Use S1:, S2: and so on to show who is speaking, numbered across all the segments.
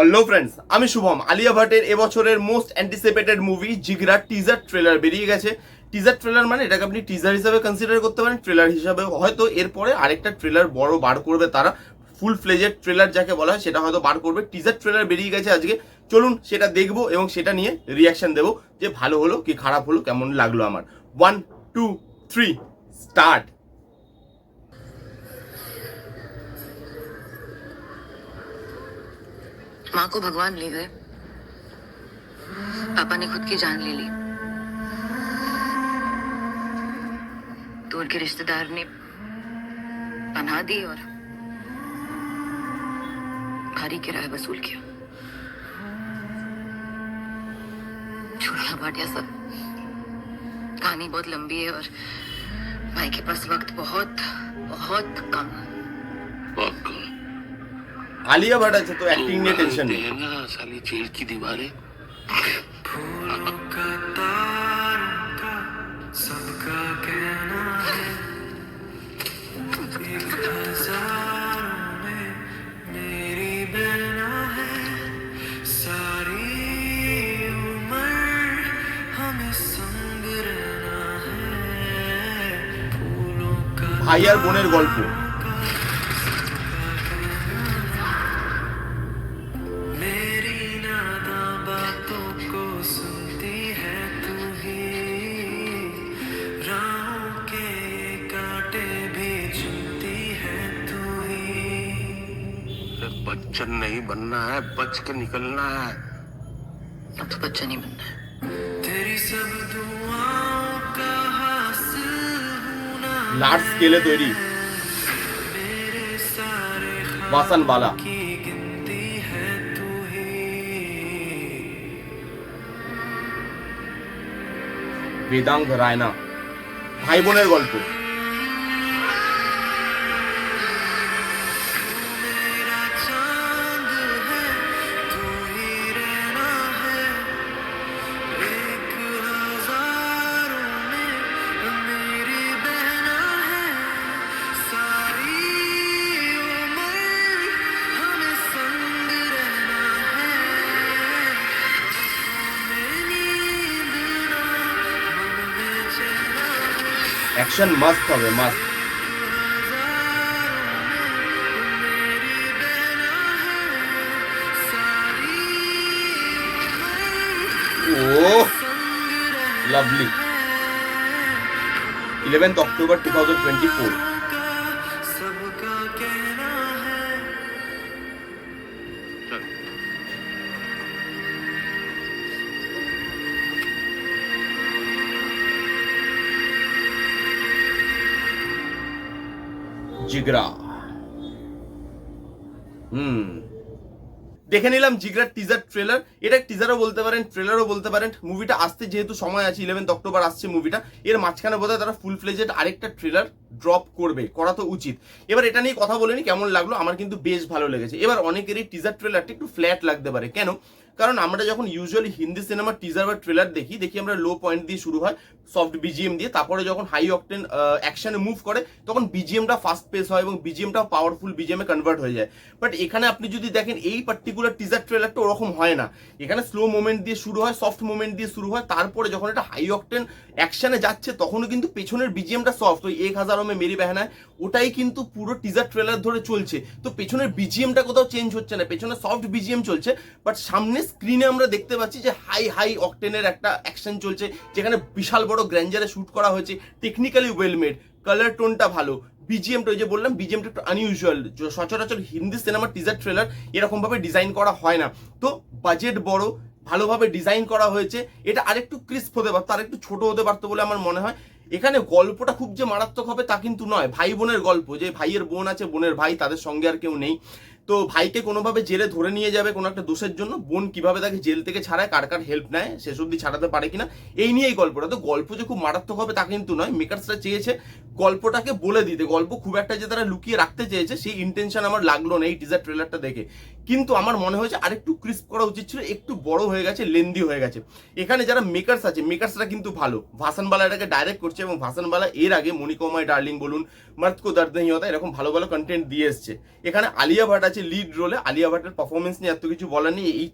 S1: Hello friends আমি শুভম। আলিয়া ভাটের এবছরের most anticipated movie Jigra teaser trailer বেরিয়ে গেছে। টিজার ট্রেলার মানে এটাকে আপনি টিজার হিসাবে কনসিডার করতে পারেন ট্রেলার হিসাবে হয়তো এরপরে আরেকটা ট্রেলার বড় বার করবে তারা। ফুল ফ্লেজের ট্রেলার যাকে বলা হয়, সেটা হয়তো বার করবে। টিজার ট্রেলার বেরিয়ে গেছে আজকে। চলুন সেটা দেখব এবং সেটা নিয়ে রিয়াকশন দেবো যে ভালো হলো কি খারাপ হলো, কেমন লাগল আমার। ওয়ান টু থ্রি স্টার্ট
S2: माँ को भगवान ले गए। पापा ने खुद की जान ले ली। तो उनके रिश्तेदार ने पनाह दी और भारी किराया वसूल किया। छोड़ना भाटिया सब। कहानी बहुत लंबी है और भाई के पास वक्त बहुत बहुत कम है।
S1: আলিয়া ভাট আছে তো অ্যাক্টিং নিয়ে টেনশন নেই।
S3: সালি চেল কি
S1: দিবারে? ভাইয়ার বোনের গল্প।
S4: बच्चन नहीं बनना है बच के निकलना है
S2: अब तो बच्चा नहीं बनना है
S3: तेरी सब दुआओं का हासिल हूं ना
S1: লার্জ স্কেলে তৈরি
S3: मेरे सारे
S1: বাসান বালা
S3: की गिनती है तू ही
S1: বেদাঙ্গ রায়না ভাই বোনের গল্প অ্যাকশন মাস্ট হবে মাস্ট ও lovely eleventh October
S3: two thousand twenty
S4: four
S1: Jigra. হুম। দেখে নিলাম জিগরার টিজার ট্রেলার এটা টিজারও বলতে পারেন ট্রেলারও বলতে পারেন। মুভিটা আসতে যেহেতু সময় আছে ইলেভেন্থ অক্টোবর আসছে মুভিটা এর মাঝখানে বোধহয় তারা ফুল ফ্লেজেড আরেকটা ট্রেলার ড্রপ করবে। করা তো উচিত। এবার এটা নিয়ে কথা বলে নি কেমন লাগল? আমার কিন্তু বেশ ভালো লেগেছে। এবার অনেকেরই টিজার ট্রেলারটা একটু ফ্ল্যাট লাগতে পারে। কেন? কারণ আমরা যখন ইউজুয়ালি হিন্দি সিনেমার টিজার বা ট্রেলার দেখি দেখি আমরা লো পয়েন্ট দিয়ে শুরু হয় সফট বিজিএম দিয়ে। তারপরে যখন হাই অকটেন অ্যাকশনে মুভ করে, তখন বিজিএমটা ফাস্ট পেস হয় এবং বিজিএমটা পাওয়ারফুল বিজিএমে কনভার্ট হয়ে যায়। বাট এখানে আপনি যদি দেখেন, এই পার্টিকুলার টিজার ট্রেলারটা ওরকম হয় না। এখানে স্লো মোমেন্ট দিয়ে শুরু হয় সফট মোমেন্ট দিয়ে শুরু হয়, তারপরে যখন এটা হাই অকটেন অ্যাকশনে যাচ্ছে, তখনও কিন্তু পেছনের বিজিএমটা সফট ওই এক হাজার মে মেরি বেহানায়, ওটাই কিন্তু পুরো টিজার ট্রেলার ধরে চলছে। তো পেছনের বিজিএমটা কোথাও চেঞ্জ হচ্ছে না, পেছনে সফট বিজিএম চলছে বাট সামনে স্ক্রিনে আমরা দেখতে পাচ্ছি যে হাই হাই অকটেনের একটা অ্যাকশন চলছে, যেখানে বিশাল বড় গ্র্যান্ডারে শুট করা হয়েছে টেকনিক্যালি ওয়েল মেড কালার টোনটা ভালো। বিজিএমটা ওই যে বললাম বিজিএমটা একটু আনইউজুয়াল সচরাচর হিন্দি সিনেমার টিজার ট্রেলার এরকমভাবে ডিজাইন করা হয় না। তো বাজেট বড়, ভালোভাবে ডিজাইন করা হয়েছে। এটা আরেকটু ক্রিস্প হতে পারতো, আরেকটু ছোট হতে পারতো বলে আমার মনে হয়। এখানে গল্পটা খুব যে মারাত্মক হবে তা কিন্তু নয়। ভাই বোনের গল্প, যে ভাইয়ের বোন আছে, বোনের ভাই, তাদের সঙ্গে আর কেউ নেই। তো ভাইকে কোনোভাবে জেলে ধরে নিয়ে যাবে কোনো একটা দোষের জন্য? বোন কীভাবে তাকে জেল থেকে ছাড়ায়, কার কার হেল্প নেয়, শেষ অব্দি ছাড়াতে পারে কিনা? এই নিয়ে এই গল্পটা। তো গল্প যে খুব মারাত্মক হবে তা কিন্তু নয়। মেকার্সরা চেয়েছে গল্পটাকে বলে দিতে। গল্প খুব একটা যে তারা লুকিয়ে রাখতে চেয়েছে, সেই ইন্টেনশন আমার লাগল না এই টিজার ট্রেলারটা দেখে। কিন্তু আমার মনে হয়েছে আরেকটু ক্রিস্প করা উচিত ছিল, একটু বড় হয়ে গেছে লেন্দি হয়ে গেছে। এখানে যারা মেকার্স আছে মেকার্সরা কিন্তু ভালো। ভাসানবালা এটাকে ডাইরেক্ট করছে এবং ভাসানবালা এর আগে মনিকমাই ডার্লিং বলুন মার্ত কো দর্দ নেই হতা এরকম ভালো ভালো কন্টেন্ট দিয়ে এসছে। এখানে আলিয়া ভাট আছে লিড রোলে আলিয়া ভাটের পারফরমেন্স নিয়ে এত কিছু বলার নেই। এই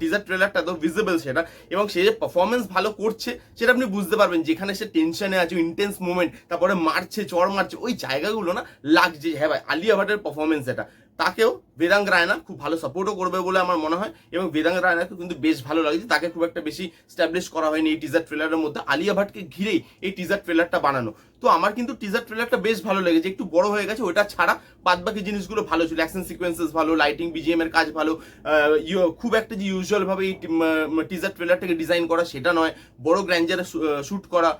S1: টিজার ট্রেলারটা তো ভিজিবল সেটা। এবং সে যে পারফরমেন্স ভালো করছে, সেটা আপনি বুঝতে পারবেন। যেখানে সে টেনশনে আছে ইন্টেন্স মুভমেন্ট তারপরে মারছে, চড় মারছে, ওই জায়গাগুলো না লাগছে হ্যাঁ ভাই, আলিয়া ভাটের পারফরমেন্স এটা। তাকেও বেদাঙ্গ রায়না খুব ভালো সাপোর্টও করবে বলে আমার মনে হয় এবং বেদাঙ্গ রায়নাকে কিন্তু বেশ ভালো লাগছে তাকে খুব একটা বেশি স্ট্যাবলিশ করা হয়নি এই টিজার ট্রেলারের মধ্যে। আলিয়া ভাটকে ঘিরেই এই টিজার ট্রেলারটা বানানো। তো আমার কিন্তু টিজার ট্রেলারটা বেশ ভালো লেগেছে। একটু বড় হয়ে গেছে, ওটা ছাড়া বাদ বাকি জিনিসগুলো ভালো ছিল। অ্যাকশন সিকোয়েন্সেস ভালো লাইটিং বিজিএম এর কাজ ভালো খুব একটা যে ইউজুয়াল ভাবে এই টিজার ট্রেলারটাকে ডিজাইন করা সেটা নয়। বড় গ্র্যান্ডারে শ্যুট করা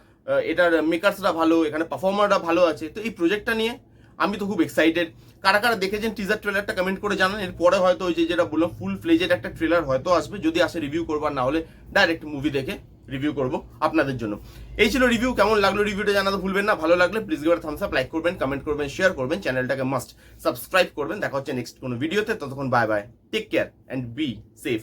S1: এটার মেকার্সরা ভালো, এখানে পারফর্মাররা ভালো আছে। তো এই প্রজেক্টটা নিয়ে আমি তো খুব এক্সাইটেড কারা কারা দেখেছেন টিজার ট্রেলারটা কমেন্ট করে জানান। এরপরে হয়তো ওই যে যেটা বললাম ফুল ফ্লেজের একটা ট্রেলার হয়তো আসবে। যদি আসে রিভিউ করব, আর না হলে ডাইরেক্ট মুভি দেখে রিভিউ করব আপনাদের জন্য। এই ছিল রিভিউ কেমন লাগল রিভিউটা জানাতে ভুলবেন না। ভালো লাগলে please give a thumbs up like করবেন কমেন্ট করবেন শেয়ার করবেন। চ্যানেলটাকে মাস্ট সাবস্ক্রাইব করবেন। দেখা হচ্ছে নেক্সট কোনো ভিডিওতে ততক্ষণ bye bye take care and be safe